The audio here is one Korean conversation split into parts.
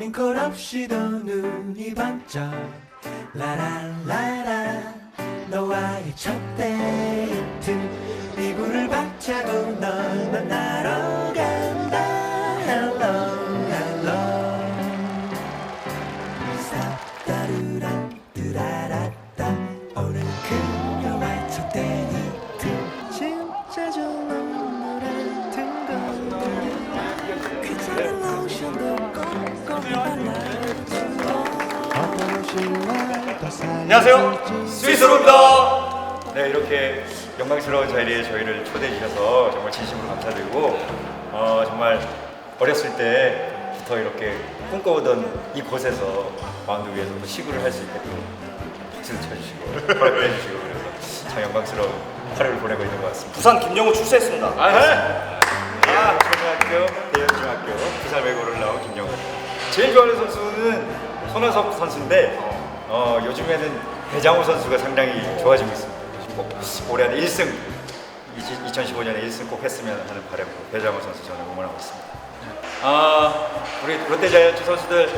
모닝콜 없이도 눈이 번쩍 라라라라 너와의 첫 데이트. 이불을 박차고 널 만나러 간다. Hello Hello. 사따르란 뜨라라따. 오늘 그녀와의 첫 데이트. 진짜 좋은 노래 든 괜찮은 로션도 꼭 안녕하세요. 스위스로입니다. 네, 이렇게 영광스러운 자리에 저희를 초대해 주셔서 정말 진심으로 감사드리고 어, 정말 어렸을 때부터 이렇게 꿈꿔오던 이곳에서 마운드 위에서 또 시구를 할 수 있게끔 박수를 쳐주시고 허락을 해주시고 그래서 참 영광스러운 하루를 보내고 있는 것 같습니다. 부산 김영우 출세했습니다. 아, 초등학교, 대연중학교, 부산 외고를. 제일 좋아하는 선수는 손아섭 선수인데 어, 요즘에는 배장호 선수가 상당히 좋아지고 있습니다. 꼭 올해 한 1승, 2015년에 1승 꼭 했으면 하는 바람으로 배장호 선수 저는 응원하고 있습니다. 아, 우리 롯데자이언츠 선수들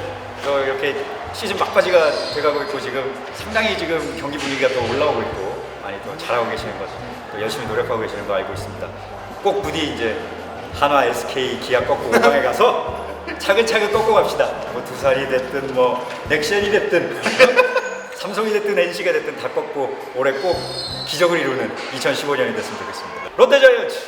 저 이렇게 시즌 막바지가 돼가고 있고 지금 상당히 지금 경기 분위기가 더 올라오고 있고 많이 또 잘하고 계시는 것, 또 열심히 노력하고 계시는 거 알고 있습니다. 꼭 부디 이제 한화, SK, 기아 꺾고 5강에 가서 차근차근 꺾고 갑시다. 뭐 두산이 됐든 뭐 넥션이 됐든 삼성이 됐든 NC가 됐든 다 꺾고 올해 꼭 기적을 이루는 2015년이 됐으면 좋겠습니다. 롯데자이언츠!